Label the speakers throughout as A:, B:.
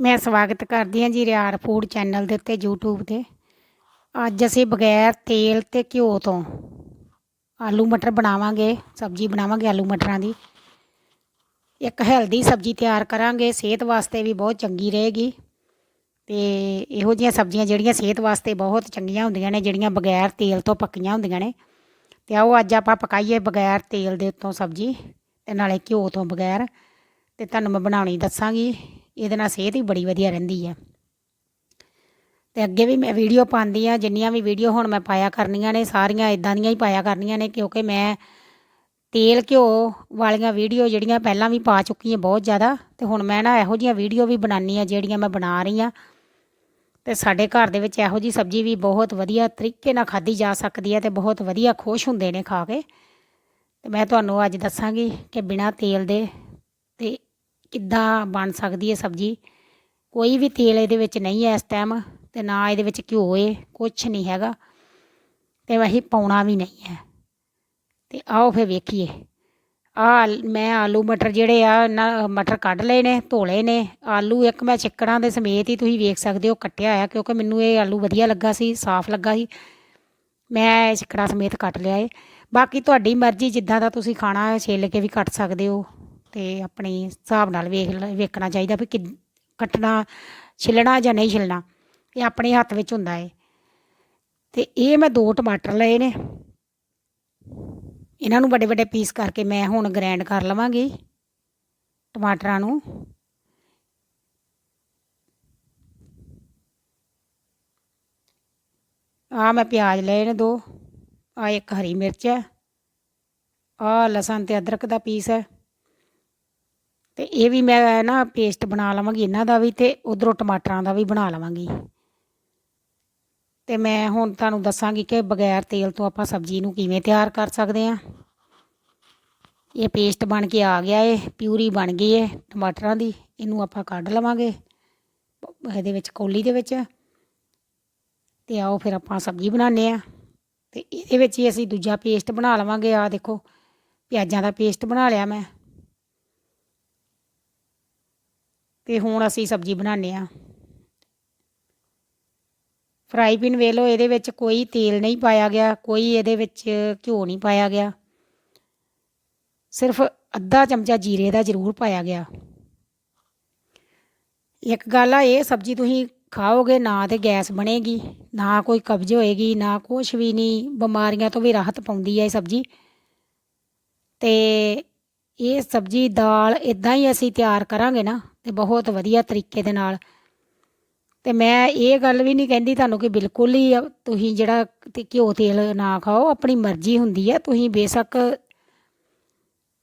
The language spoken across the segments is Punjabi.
A: ਮੈਂ ਸਵਾਗਤ ਕਰਦੀ ਹਾਂ ਜੀ ਰਿਆਰ ਫੂਡ ਚੈਨਲ ਦੇ ਉੱਤੇ, YouTube ਤੇ। ਅੱਜ ਅਸੀਂ ਬਗੈਰ ਤੇਲ ਤੇ ਘਿਓ ਤੋਂ ਆਲੂ ਮਟਰ ਬਣਾਵਾਂਗੇ, ਸਬਜ਼ੀ ਬਣਾਵਾਂਗੇ ਆਲੂ ਮਟਰਾਂ ਦੀ। ਇੱਕ ਹੈਲਦੀ ਸਬਜ਼ੀ ਤਿਆਰ ਕਰਾਂਗੇ, ਸਿਹਤ ਵਾਸਤੇ ਵੀ ਬਹੁਤ ਚੰਗੀ ਰਹੇਗੀ। ਤੇ ਇਹੋ ਜਿਹੀਆਂ ਸਬਜ਼ੀਆਂ ਜਿਹੜੀਆਂ ਸਿਹਤ ਵਾਸਤੇ ਬਹੁਤ ਚੰਗੀਆਂ ਹੁੰਦੀਆਂ ਨੇ, ਜਿਹੜੀਆਂ ਬਗੈਰ ਤੇਲ ਤੋਂ ਪੱਕੀਆਂ ਹੁੰਦੀਆਂ ਨੇ। ਤੇ ਆਓ ਅੱਜ ਆਪਾਂ ਪਕਾਈਏ ਬਗੈਰ ਤੇਲ ਦੇ ਉੱਤੋਂ ਸਬਜ਼ੀ ਤੇ ਨਾਲੇ ਘਿਓ ਤੋਂ ਬਗੈਰ। ਤੇ ਤੁਹਾਨੂੰ ਮੈਂ ਬਣਾਉਣੀ ਦੱਸਾਂਗੀ। ਇਹਦੇ ਨਾਲ ਸਿਹਤ ਵੀ ਬੜੀ ਵਧੀਆ ਰਹਿੰਦੀ ਹੈ ਤੇ ਅੱਗੇ ਵੀ ਮੈਂ ਵੀਡੀਓ ਪਾਉਂਦੀ ਆ, ਜਿੰਨੀਆਂ ਵੀ ਵੀਡੀਓ ਹੁਣ ਮੈਂ ਪਾਇਆ ਕਰਨੀਆਂ ਨੇ, ਸਾਰੀਆਂ ਇਦਾਂ ਦੀਆਂ ਹੀ ਪਾਇਆ ਕਰਨੀਆਂ ਨੇ, ਕਿਉਂਕਿ ਮੈਂ ਤੇਲ ਘਿਓ ਵਾਲੀਆਂ ਵੀਡੀਓ ਜਿਹੜੀਆਂ ਪਹਿਲਾਂ ਵੀ ਪਾ ਚੁੱਕੀ ਹਾਂ ਬਹੁਤ ਜ਼ਿਆਦਾ, ਤੇ ਹੁਣ ਮੈਂ ਨਾ ਇਹੋ ਜਿਹੀਆਂ ਵੀਡੀਓ ਵੀ ਬਣਾਉਣੀ ਆ ਜਿਹੜੀਆਂ ਮੈਂ ਬਣਾ ਰਹੀ ਆ ਤੇ ਸਾਡੇ ਘਰ ਦੇ ਵਿੱਚ ਇਹੋ ਜੀ ਸਬਜ਼ੀ ਵੀ ਬਹੁਤ ਵਧੀਆ ਤਰੀਕੇ ਨਾਲ ਖਾਧੀ ਜਾ ਸਕਦੀ ਹੈ ਤੇ ਬਹੁਤ ਵਧੀਆ ਖੁਸ਼ ਹੁੰਦੇ ਨੇ ਖਾ ਕੇ। ਤੇ ਮੈਂ ਤੁਹਾਨੂੰ ਅੱਜ ਦੱਸਾਂਗੀ ਕਿ ਬਿਨਾਂ ਤੇਲ ਦੇ ਕਿੱਦਾਂ ਬਣ ਸਕਦੀ ਹੈ ਸਬਜ਼ੀ? ਕੋਈ ਵੀ ਤੇਲ ਇਹਦੇ ਵਿੱਚ ਨਹੀਂ ਹੈ ਇਸ ਟਾਈਮ ਤੇ ਨਾ ਇਹਦੇ ਵਿੱਚ ਘਿਓ ਏ ਕੁਛ ਨਹੀਂ ਹੈਗਾ ਤੇ ਵਹੀ ਪਾਉਣਾ ਵੀ ਨਹੀਂ ਹੈ। ਤੇ ਆਓ ਫਿਰ ਵੇਖੀਏ। ਆ ਮੈਂ ਆਲੂ ਮਟਰ ਜਿਹੜੇ ਆ, ਨਾ, ਮਟਰ ਕੱਢ ਲਏ ਨੇ ਧੋਲੇ ਨੇ। ਆਲੂ ਇੱਕ ਮੈਂ ਚਿੱਕੜਾਂ ਦੇ ਸਮੇਤ ਹੀ ਤੁਸੀਂ ਵੇਖ ਸਕਦੇ ਹੋ ਕੱਟਿਆ ਹੋਇਆ, ਕਿਉਂਕਿ ਮੈਨੂੰ ਇਹ ਆਲੂ ਵਧੀਆ ਲੱਗਾ ਸੀ, ਸਾਫ਼ ਲੱਗਾ ਸੀ। ਮੈਂ ਚਿੱਕੜਾਂ ਸਮੇਤ ਕੱਟ ਲਿਆ ਏ। ਬਾਕੀ ਤੁਹਾਡੀ ਮਰਜ਼ੀ, ਜਿੱਦਾਂ ਦਾ ਤੁਸੀਂ ਖਾਣਾ ਹੈ, ਛਿੱਲ ਕੇ ਵੀ ਕੱਟ ਸਕਦੇ ਹੋ। ਤੇ ਆਪਣੇ ਹਿਸਾਬ ਨਾਲ ਵੇਖ ਵੇਖਣਾ ਚਾਹੀਦਾ ਵੀ ਕਿ ਕੱਟਣਾ ਛਿੱਲਣਾ ਜਾਂ ਨਹੀਂ ਛਿੱਲਣਾ, ਇਹ ਆਪਣੇ ਹੱਥ ਵਿੱਚ ਹੁੰਦਾ ਏ। ਤੇ ਇਹ ਮੈਂ ਦੋ ਟਮਾਟਰ ਲਏ ਨੇ। ਇਹਨਾਂ ਨੂੰ ਵੱਡੇ ਵੱਡੇ ਪੀਸ ਕਰਕੇ ਮੈਂ ਹੁਣ ਗ੍ਰਾਈਂਡ ਕਰ ਲਵਾਂਗੀ ਟਮਾਟਰਾਂ ਨੂੰ। ਆ ਮੈਂ ਪਿਆਜ਼ ਲਏ ਨੇ ਦੋ ਆ ਇੱਕ ਹਰੀ ਮਿਰਚ ਹੈ ਆ ਲਸਣ ਤੇ ਅਦਰਕ ਦਾ ਪੀਸ ਹੈ। ਤੇ ਇਹ ਵੀ ਮੈਂ ਨਾ ਪੇਸਟ ਬਣਾ ਲਵਾਂਗੀ ਇਹਨਾਂ ਦਾ ਵੀ ਤੇ ਉਧਰੋਂ ਟਮਾਟਰਾਂ ਦਾ ਵੀ ਬਣਾ ਲਵਾਂਗੀ। ਤੇ ਮੈਂ ਹੁਣ ਤੁਹਾਨੂੰ ਦੱਸਾਂਗੀ ਕਿ ਬਗੈਰ ਤੇਲ ਤੋਂ ਆਪਾਂ ਸਬਜ਼ੀ ਨੂੰ ਕਿਵੇਂ ਤਿਆਰ ਕਰ ਸਕਦੇ ਹਾਂ। ਇਹ ਪੇਸਟ ਬਣ ਕੇ ਆ ਗਿਆ ਏ, ਪਿਊਰੀ ਬਣ ਗਈ ਏ ਟਮਾਟਰਾਂ ਦੀ, ਇਹਨੂੰ ਆਪਾਂ ਕੱਢ ਲਵਾਂਗੇ ਇਹਦੇ ਵਿੱਚ ਕੌਲੀ ਦੇ ਵਿੱਚ। ਤੇ ਆਓ ਫਿਰ ਆਪਾਂ ਸਬਜ਼ੀ ਬਣਾਉਂਦੇ ਆ ਤੇ ਇਹਦੇ ਵਿੱਚ ਹੀ ਅਸੀਂ ਦੂਜਾ ਪੇਸਟ ਬਣਾ ਲਵਾਂਗੇ। ਆ ਦੇਖੋ, ਪਿਆਜ਼ਾਂ ਦਾ ਪੇਸਟ ਬਣਾ ਲਿਆ ਮੈਂ। ਤੇ ਹੁਣ ਅਸੀਂ ਸਬਜ਼ੀ ਬਣਾਉਂਦੇ ਆ ਫਰਾਈ ਪੈਨ ਵੇਖ ਲਓ, ਇਹਦੇ ਵਿੱਚ ਕੋਈ ਤੇਲ ਨਹੀਂ ਪਾਇਆ ਗਿਆ, ਕੋਈ ਇਹਦੇ ਵਿੱਚ ਘਿਓ ਨਹੀਂ ਪਾਇਆ ਗਿਆ। ਸਿਰਫ ਅੱਧਾ ਚਮਚਾ ਜੀਰੇ ਦਾ ਜ਼ਰੂਰ ਪਾਇਆ ਗਿਆ। ਇੱਕ ਗੱਲ ਆ, ਇਹ ਸਬਜ਼ੀ ਤੁਸੀਂ ਖਾਓਗੇ, ਨਾ ਤੇ ਗੈਸ ਬਣੇਗੀ, ਨਾ ਕੋਈ ਕਬਜ਼ ਹੋਏਗੀ, ਨਾ ਕੁਝ ਵੀ ਨਹੀਂ, ਬਿਮਾਰੀਆਂ ਤੋਂ ਵੀ ਰਾਹਤ ਪਾਉਂਦੀ ਹੈ ਇਹ ਸਬਜ਼ੀ। ਤੇ ਇਹ ਸਬਜ਼ੀ ਦਾਲ ਇਦਾਂ ਹੀ ਅਸੀਂ ਤਿਆਰ ਕਰਾਂਗੇ ਨਾ ਤੇ ਬਹੁਤ ਵਧੀਆ ਤਰੀਕੇ ਦੇ ਨਾਲ। ਤੇ ਮੈਂ ਇਹ ਗੱਲ ਵੀ ਨਹੀਂ ਕਹਿੰਦੀ ਤੁਹਾਨੂੰ ਕਿ ਬਿਲਕੁਲ ਹੀ ਤੁਸੀਂ ਜਿਹੜਾ ਤੇ ਘਿਓ ਤੇਲ ਨਾ ਖਾਓ, ਆਪਣੀ ਮਰਜ਼ੀ ਹੁੰਦੀ ਹੈ। ਤੁਸੀਂ ਬੇਸ਼ੱਕ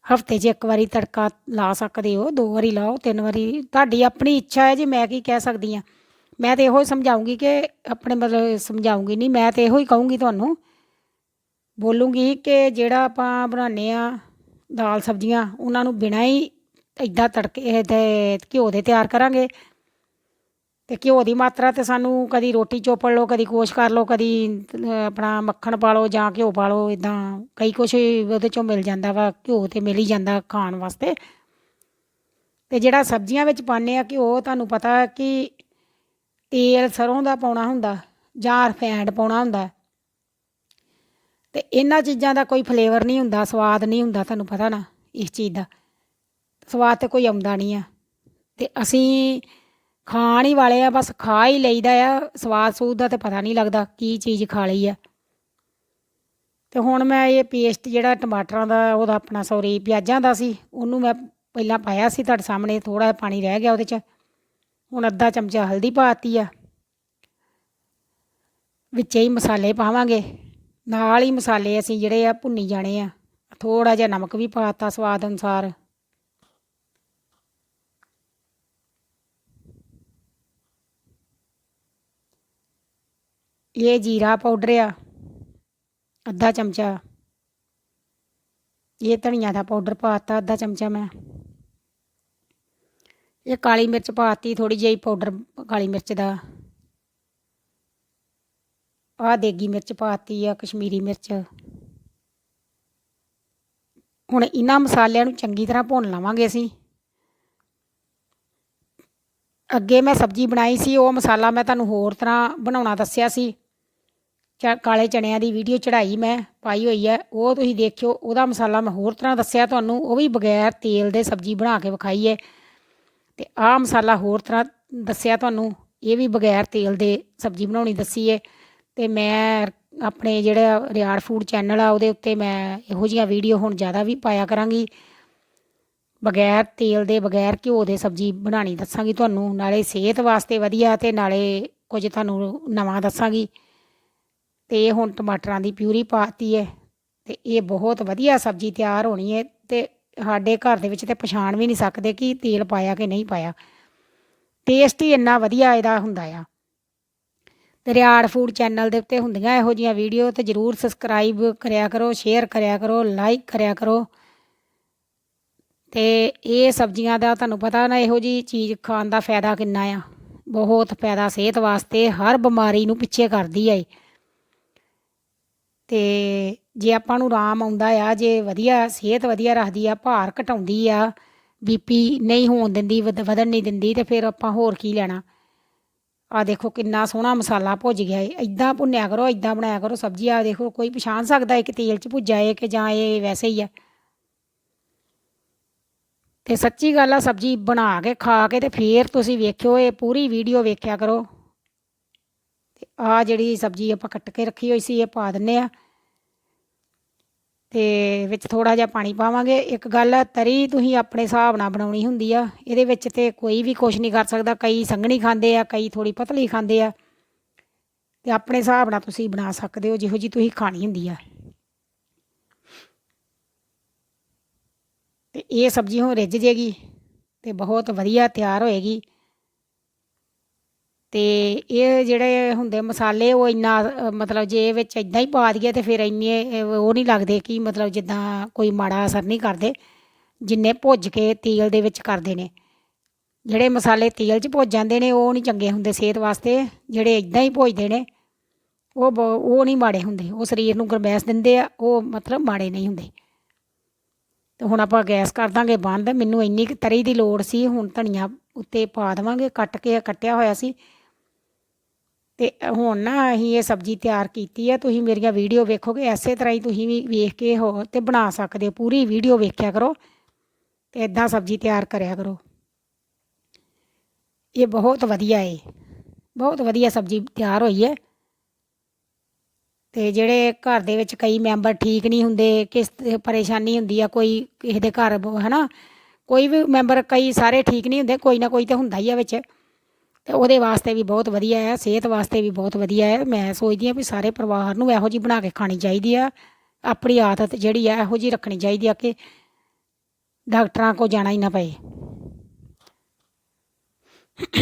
A: ਹਫ਼ਤੇ 'ਚ ਇੱਕ ਵਾਰੀ ਤੜਕਾ ਲਾ ਸਕਦੇ ਹੋ, ਦੋ ਵਾਰੀ ਲਾਓ, ਤਿੰਨ ਵਾਰੀ। ਤੁਹਾਡੀ ਆਪਣੀ ਇੱਛਾ ਹੈ ਜੀ, ਮੈਂ ਕੀ ਕਹਿ ਸਕਦੀ ਆ ਮੈਂ ਤੇ ਇਹੋ ਹੀ ਸਮਝਾਉਂਗੀ ਕਿ ਆਪਣੇ ਮਤਲਬ ਸਮਝਾਉਂਗੀ ਨਹੀਂ, ਮੈਂ ਤੇ ਇਹੋ ਹੀ ਕਹੂੰਗੀ ਤੁਹਾਨੂੰ। ਬੋਲੂੰਗੀ ਕਿ ਜਿਹੜਾ ਆਪਾਂ ਬਣਾਉਂਦੇ ਆ ਦਾਲ ਸਬਜ਼ੀਆਂ ਉਹਨਾਂ ਨੂੰ ਬਿਨਾਂ ਹੀ ਇਦਾਂ ਤੜਕੇ ਤੇ ਘਿਓ ਦੇ ਤਿਆਰ ਕਰਾਂਗੇ। ਤੇ ਘਿਓ ਦੀ ਮਾਤਰਾ ਤੇ ਸਾਨੂੰ ਕਦੀ ਰੋਟੀ ਚੋਪੜ ਲਓ, ਕਦੀ ਕੋਸ਼ ਕਰ ਲਓ, ਕਦੀ ਆਪਣਾ ਮੱਖਣ ਪਾ ਲਓ ਜਾਂ ਘਿਓ ਪਾ ਲਓ ਇਦਾਂ ਕਈ ਕੁਛ ਉਹਦੇ ਚੋਂ ਮਿਲ ਜਾਂਦਾ ਵਾ, ਘਿਓ ਤੇ ਮਿਲ ਹੀ ਜਾਂਦਾ ਖਾਣ ਵਾਸਤੇ। ਤੇ ਜਿਹੜਾ ਸਬਜ਼ੀਆਂ ਵਿੱਚ ਪਾਉਂਦੇ ਆ ਘਿਓ, ਤੁਹਾਨੂੰ ਪਤਾ ਕਿ ਤੇਲ ਸਰੋਂ ਦਾ ਪਾਉਣਾ ਹੁੰਦਾ, ਜਾਂ ਰਫੈਂਡ ਪਾਉਣਾ ਹੁੰਦਾ। ਤੇ ਇਹਨਾਂ ਚੀਜ਼ਾਂ ਦਾ ਕੋਈ ਫਲੇਵਰ ਨਹੀਂ ਹੁੰਦਾ, ਸਵਾਦ ਨਹੀਂ ਹੁੰਦਾ ਤੁਹਾਨੂੰ ਪਤਾ ਨਾ, ਇਸ ਚੀਜ਼ ਦਾ। ਸਵਾਦ ਤੇ ਕੋਈ ਆਉਂਦਾ ਨਹੀਂ ਆ। ਤੇ ਅਸੀਂ ਖਾਣ ਹੀ ਵਾਲੇ ਆ, ਬਸ ਖਾ ਹੀ ਲਈਦਾ ਆ, ਸਵਾਦ ਸੂਦ ਦਾ ਤੇ ਪਤਾ ਨਹੀਂ ਲੱਗਦਾ ਕੀ ਚੀਜ਼ ਖਾ ਲਈ ਆ। ਤੇ ਹੁਣ ਮੈਂ ਇਹ ਪੇਸਟ ਜਿਹੜਾ ਟਮਾਟਰਾਂ ਦਾ, ਉਹਦਾ ਆਪਣਾ ਸੌਰੀ ਪਿਆਜ਼ਾਂ ਦਾ ਸੀ, ਉਹਨੂੰ ਮੈਂ ਪਹਿਲਾਂ ਪਾਇਆ ਸੀ ਤੁਹਾਡੇ ਸਾਹਮਣੇ ਥੋੜਾ ਪਾਣੀ ਰਹਿ ਗਿਆ ਉਹਦੇ 'ਚ। ਹੁਣ ਅੱਧਾ ਚਮਚਾ ਹਲਦੀ ਪਾਤੀ ਆ। ਵਿੱਚੇ ਹੀ ਮਸਾਲੇ ਪਾਵਾਂਗੇ। ਨਾਲ ਹੀ ਮਸਾਲੇ ਅਸੀਂ ਜਿਹੜੇ ਆ ਭੁੰਨੀ ਜਾਣੇ ਆ। ਥੋੜਾ ਜਿਹਾ ਨਮਕ ਵੀ ਪਾਤਾ ਸਵਾਦ ਅਨੁਸਾਰ। ਇਹ ਜੀਰਾ ਪਾਊਡਰ ਆ, ਅੱਧਾ ਚਮਚਾ। ਇਹ ਧਨੀਆ ਦਾ ਪਾਊਡਰ ਪਾਤਾ ਅੱਧਾ ਚਮਚਾ ਮੈਂ। ਇਹ ਕਾਲੀ ਮਿਰਚ ਪਾਤੀ ਥੋੜੀ ਜਿਹੀ ਪਾਊਡਰ ਕਾਲੀ ਮਿਰਚ ਦਾ। ਆ ਦੇਗੀ ਮਿਰਚ ਪਾਤੀ ਆ, ਕਸ਼ਮੀਰੀ ਮਿਰਚ। ਹੁਣ ਇਹਨਾਂ ਮਸਾਲਿਆਂ ਨੂੰ ਚੰਗੀ ਤਰ੍ਹਾਂ ਭੁੰਨ ਲਵਾਂਗੇ ਅਸੀਂ। ਅੱਗੇ ਮੈਂ ਸਬਜ਼ੀ ਬਣਾਈ ਸੀ, ਉਹ ਮਸਾਲਾ ਮੈਂ ਤੁਹਾਨੂੰ ਹੋਰ ਤਰ੍ਹਾਂ ਬਣਾਉਣਾ ਦੱਸਿਆ ਸੀ। ਚਾ, ਕਾਲੇ ਚਣਿਆਂ ਦੀ ਵੀਡੀਓ ਚੜਾਈ ਮੈਂ, ਪਾਈ ਹੋਈ ਹੈ ਉਹ ਤੁਸੀਂ ਦੇਖਿਓ, ਉਹਦਾ ਮਸਾਲਾ ਮੈਂ ਹੋਰ ਤਰ੍ਹਾਂ ਦੱਸਿਆ ਤੁਹਾਨੂੰ, ਉਹ ਵੀ ਬਗੈਰ ਤੇਲ ਦੇ ਸਬਜ਼ੀ ਬਣਾ ਕੇ ਵਿਖਾਈ ਹੈ ਤੇ ਆਹ ਮਸਾਲਾ ਹੋਰ ਤਰ੍ਹਾਂ ਦੱਸਿਆ ਤੁਹਾਨੂੰ, ਇਹ ਵੀ ਬਗੈਰ ਤੇਲ ਦੇ ਸਬਜ਼ੀ ਬਣਾਉਣੀ ਦੱਸੀ ਹੈ ਤੇ ਮੈਂ ਆਪਣੇ ਜਿਹੜਾ ਰਿਆੜ ਫੂਡ ਚੈਨਲ ਆ, ਉਹਦੇ ਉੱਤੇ ਮੈਂ ਇਹੋ ਜਿਹੀਆਂ ਵੀਡੀਓ ਹੁਣ ਜ਼ਿਆਦਾ ਵੀ ਪਾਇਆ ਕਰਾਂਗੀ। ਬਗੈਰ ਤੇਲ ਦੇ, ਬਗੈਰ ਘਿਓ ਦੇ ਸਬਜ਼ੀ ਬਣਾਣੀ ਦੱਸਾਂਗੀ ਤੁਹਾਨੂੰ, ਨਾਲੇ ਸਿਹਤ ਵਾਸਤੇ ਵਧੀਆ ਤੇ ਨਾਲੇ ਕੁਝ ਤੁਹਾਨੂੰ ਨਵਾਂ ਦੱਸਾਂਗੀ। ਤੇ ਹੁਣ ਟਮਾਟਰਾਂ ਦੀ ਪਿਊਰੀ ਪਾਤੀ ਹੈ ਤੇ ਇਹ ਬਹੁਤ ਵਧੀਆ ਸਬਜ਼ੀ ਤਿਆਰ ਹੋਣੀ ਹੈ ਤੇ ਸਾਡੇ ਘਰ ਦੇ ਵਿੱਚ ਤੇ ਪਛਾਣ ਵੀ ਨਹੀਂ ਸਕਦੇ ਕਿ ਤੇਲ ਪਾਇਆ ਕਿ ਨਹੀਂ ਪਾਇਆ। ਟੇਸਟ ਹੀ ਇੰਨਾ ਵਧੀਆ ਇਹਦਾ ਹੁੰਦਾ ਆ। ਦਰਿਆੜ ਫੂਡ ਚੈਨਲ ਦੇ ਉੱਤੇ ਹੁੰਦੀਆਂ ਇਹੋ ਜੀਆਂ ਵੀਡੀਓ ਤੇ ਜਰੂਰ ਸਬਸਕ੍ਰਾਈਬ ਕਰਿਆ ਕਰੋ ਸ਼ੇਅਰ ਕਰਿਆ ਕਰੋ ਲਾਈਕ ਕਰਿਆ ਕਰੋ। ਤੇ ਇਹ ਸਬਜ਼ੀਆਂ ਦਾ ਤੁਹਾਨੂੰ ਪਤਾ ਨਾ ਇਹੋ ਜੀ ਚੀਜ਼ ਖਾਣ ਦਾ ਫਾਇਦਾ ਕਿੰਨਾ ਆ। ਬਹੁਤ ਫਾਇਦਾ ਸਿਹਤ ਵਾਸਤੇ, ਹਰ ਬਿਮਾਰੀ ਨੂੰ ਪਿੱਛੇ ਕਰਦੀ ਹੈ ਤੇ ਜੇ ਆਪਾਂ ਨੂੰ ਆਰਾਮ ਆਉਂਦਾ ਆ, ਜੇ ਵਧੀਆ ਸਿਹਤ ਵਧੀਆ ਰੱਖਦੀ ਆ, ਭਾਰ ਘਟਾਉਂਦੀ ਆ, ਬੀਪੀ ਨਹੀਂ ਹੋਣ ਦਿੰਦੀ, ਵਧ- ਵਧਣ ਨਹੀਂ ਦਿੰਦੀ, ਤੇ ਫਿਰ ਆਪਾਂ ਹੋਰ ਕੀ ਲੈਣਾ। ਆ ਦੇਖੋ ਕਿੰਨਾ ਸੋਹਣਾ ਮਸਾਲਾ ਭੁੱਜ ਗਿਆ ਏ। ਇਦਾਂ ਭੁੰਨਿਆ ਕਰੋ ਇਦਾਂ ਬਣਾਇਆ ਕਰੋ, ਸਬਜ਼ੀ ਆ ਦੇਖੋ ਕੋਈ ਪਛਾਣ ਸਕਦਾ ਹੈ ਕਿ ਤੇਲ 'ਚ ਭੁੱਜਾ ਏ ਕਿ ਜਾਂ ਇਹ ਵੈਸੇ ਹੀ ਆ ਤੇ ਸੱਚੀ ਗੱਲ ਆ, ਸਬਜ਼ੀ ਬਣਾ ਕੇ, ਖਾ ਕੇ ਤੇ ਫੇਰ ਤੁਸੀਂ ਵੇਖਿਓ, ਇਹ ਪੂਰੀ ਵੀਡੀਓ ਵੇਖਿਆ ਕਰੋ। ਤੇ ਆ ਜਿਹੜੀ ਸਬਜ਼ੀ ਆਪਾਂ ਕੱਟ ਕੇ ਰੱਖੀ ਹੋਈ ਸੀ, ਇਹ ਪਾ ਦਿੰਨੇ ਆ। ਤੇ ਵਿੱਚ ਥੋੜਾ ਜਿਹਾ ਪਾਣੀ ਪਾਵਾਂਗੇ। ਇੱਕ ਗੱਲ ਆ ਤਰੀ ਤੁਸੀਂ ਆਪਣੇ ਹਿਸਾਬ ਨਾਲ ਬਣਾਉਣੀ ਹੁੰਦੀ ਆ। ਇਹਦੇ ਵਿੱਚ ਤੇ ਕੋਈ ਵੀ ਕੁਝ ਨਹੀਂ ਕਰ ਸਕਦਾ। ਕਈ ਸੰਘਣੀ ਖਾਂਦੇ ਆ, ਕਈ ਥੋੜੀ ਪਤਲੀ ਖਾਂਦੇ ਆ। ਤੇ ਆਪਣੇ ਹਿਸਾਬ ਨਾਲ ਤੁਸੀਂ ਬਣਾ ਸਕਦੇ ਹੋ, ਜਿਹੋ ਜੀ ਤੁਸੀਂ ਖਾਣੀ ਹੁੰਦੀ ਆ। ਤੇ ਇਹ ਸਬਜ਼ੀ ਹੁਣ ਰਿੱਝ ਜੇਗੀ ਤੇ ਬਹੁਤ ਵਧੀਆ ਤਿਆਰ ਹੋਏਗੀ। ਤੇ ਇਹ ਜਿਹੜੇ ਹੁੰਦੇ ਮਸਾਲੇ ਉਹ ਇੰਨਾ, ਮਤਲਬ ਜੇ ਇਹ ਵਿੱਚ ਇਦਾਂ ਹੀ ਪਾ ਦਈਏ ਤੇ ਫਿਰ ਇੰਨੇ, ਉਹ ਨਹੀਂ ਲੱਗਦੇ ਕਿ ਮਤਲਬ ਜਿੱਦਾਂ ਕੋਈ ਮਾੜਾ ਅਸਰ ਨਹੀਂ ਕਰਦੇ, ਜਿੰਨੇ ਭੁੱਜ ਕੇ ਤੇਲ ਦੇ ਵਿੱਚ ਕਰਦੇ ਨੇ। ਜਿਹੜੇ ਮਸਾਲੇ ਤੇਲ 'ਚ ਭੁੱਜ ਜਾਂਦੇ ਨੇ, ਉਹ ਨਹੀਂ ਚੰਗੇ ਹੁੰਦੇ ਸਿਹਤ ਵਾਸਤੇ, ਜਿਹੜੇ ਇਦਾਂ ਹੀ ਭੁੱਜਦੇ ਨੇ, ਉਹ ਬਹੁ- ਉਹ ਨਹੀਂ ਮਾੜੇ ਹੁੰਦੇ। ਉਹ ਸਰੀਰ ਨੂੰ ਗਰਮੈਸ਼ ਦਿੰਦੇ ਆ, ਉਹ ਮਤਲਬ ਮਾੜੇ ਨਹੀਂ ਹੁੰਦੇ। ਤੇ ਹੁਣ ਆਪਾਂ ਗੈਸ ਕਰ ਦਾਂਗੇ ਬੰਦ, ਮੈਨੂੰ ਇੰਨੀ ਕੁ ਤਰੀ ਦੀ ਲੋੜ ਸੀ, ਹੁਣ ਧਨੀਆ ਉੱਤੇ ਪਾ ਦੇਵਾਂਗੇ, ਕੱਟ ਕੇ ਕੱਟਿਆ ਹੋਇਆ ਸੀ। ਤੇ ਹੁਣ ਨਾ ਅਸੀਂ ਇਹ ਸਬਜ਼ੀ ਤਿਆਰ ਕੀਤੀ ਹੈ ਤੁਸੀਂ ਮੇਰੀਆਂ ਵੀਡੀਓ ਵੇਖੋਗੇ, ਐਸੇ ਤਰ੍ਹਾਂ ਹੀ ਤੁਸੀਂ ਵੀ ਵੇਖ ਕੇ ਹੋ ਤੇ ਬਣਾ ਸਕਦੇ ਹੋ। ਪੂਰੀ ਵੀਡੀਓ ਵੇਖਿਆ ਕਰੋ ਤੇ ਇਦਾਂ ਸਬਜ਼ੀ ਤਿਆਰ ਕਰਿਆ ਕਰੋ। ਇਹ ਬਹੁਤ ਵਧੀਆ ਏ, ਬਹੁਤ ਵਧੀਆ ਸਬਜ਼ੀ ਤਿਆਰ ਹੋਈ ਹੈ ਤੇ ਜਿਹੜੇ ਘਰ ਦੇ ਵਿੱਚ ਕਈ ਮੈਂਬਰ ਠੀਕ ਨਹੀਂ ਹੁੰਦੇ, ਕਿਸ ਪਰੇਸ਼ਾਨੀ ਹੁੰਦੀ ਆ, ਕੋਈ ਕਿਸੇ ਦੇ ਘਰ ਬ- ਹਨਾ, ਕੋਈ ਵੀ ਮੈਂਬਰ ਕਈ ਸਾਰੇ ਠੀਕ ਨਹੀਂ ਹੁੰਦੇ, ਕੋਈ ਨਾ ਕੋਈ ਤਾਂ ਹੁੰਦਾ ਹੀ ਆ ਵਿੱਚ। ਤੇ ਉਹਦੇ ਵਾਸਤੇ ਵੀ ਬਹੁਤ ਵਧੀਆ ਹੈ, ਸਿਹਤ ਵਾਸਤੇ ਵੀ ਬਹੁਤ ਵਧੀਆ ਹੈ। ਮੈਂ ਸੋਚਦੀ ਹਾਂ ਵੀ ਸਾਰੇ ਪਰਿਵਾਰ ਨੂੰ ਇਹੋ ਜਿਹੀ ਬਣਾ ਕੇ ਖਾਣੀ ਚਾਹੀਦੀ ਆ। ਆਪਣੀ ਆਦਤ ਜਿਹੜੀ ਆ, ਇਹੋ ਜਿਹੀ ਰੱਖਣੀ ਚਾਹੀਦੀ ਆ ਕਿ ਡਾਕਟਰਾਂ ਕੋ ਜਾਣਾ ਹੀ ਨਾ ਪਏ।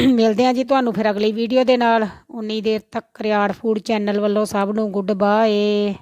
A: ਮਿਲਦੇ ਆ ਜੀ ਤੁਹਾਨੂੰ ਫਿਰ ਅਗਲੀ ਵੀਡੀਓ ਦੇ ਨਾਲ। ਉਨੀ ਦੇਰ ਤੱਕ ਰਿਆੜ ਫੂਡ ਚੈਨਲ ਵੱਲੋਂ ਸਭ ਨੂੰ ਗੁੱਡ ਬਾਏ।